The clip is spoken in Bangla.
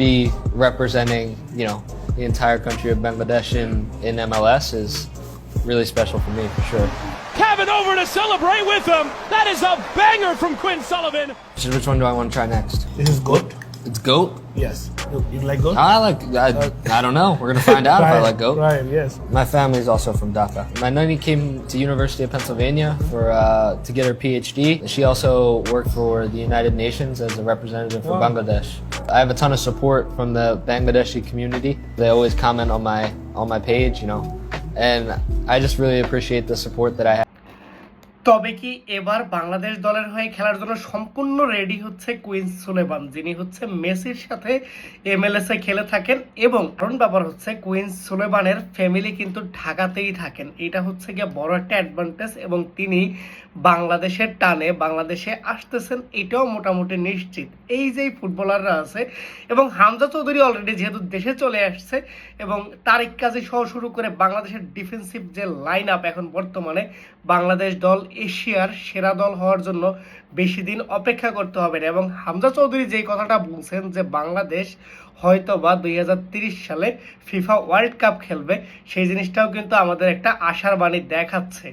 be representing, you know, the entire country of Bangladesh in, in MLS is really special for me for sure. Kevin over to celebrate with him. That is a banger from Quinn Sullivan. So which one do I want to try next? This is goat. It's goat. Yes. You, you like goat? I like. I, I don't know. We're gonna find out if I like goat. Right. Yes. My family is also from Dhaka. My nanny came to University of Pennsylvania for uh, to get her PhD. She also worked for the United Nations as a representative for Wow. Bangladesh. I have a ton of support from the Bangladeshi community. They always comment on my on my page, you know, and I just really appreciate the support that I have. তবে কি এবার বাংলাদেশ দলের হয়ে খেলার জন্য সম্পূর্ণ রেডি হচ্ছে কুইন্স সুলেমান, যিনি হচ্ছে মেসির সাথে এমএলএস খেলে থাকেন এবং কারণ ব্যাপার হচ্ছে কুইন্স সুলেমানের ফ্যামিলি কিন্তু ঢাকাতেই থাকেন। এটা হচ্ছে গিয়ে বড় একটা অ্যাডভান্টেজ এবং তিনি বাংলাদেশের টানে বাংলাদেশে আসতেছেন, এটাও মোটামুটি নিশ্চিত। এই যে ফুটবলাররা আছে এবং হামজা চৌধুরী অলরেডি যেহেতু দেশে চলে আসছে এবং তারিক কাজী সহ শুরু করে বাংলাদেশের ডিফেন্সিভ যে লাইন আপ এখন বর্তমানে, বাংলাদেশ দল এশিয়ার সেরা দল হওয়ার জন্য বেশি দিন অপেক্ষা করতে হবে না। এবং হামজা চৌধুরী যেই কথাটা বলছেন যে বাংলাদেশ হয়তো বা দুই সালে ফিফা ওয়ার্ল্ড কাপ খেলবে, সেই জিনিসটাও কিন্তু আমাদের একটা আশার বাণী দেখাচ্ছে।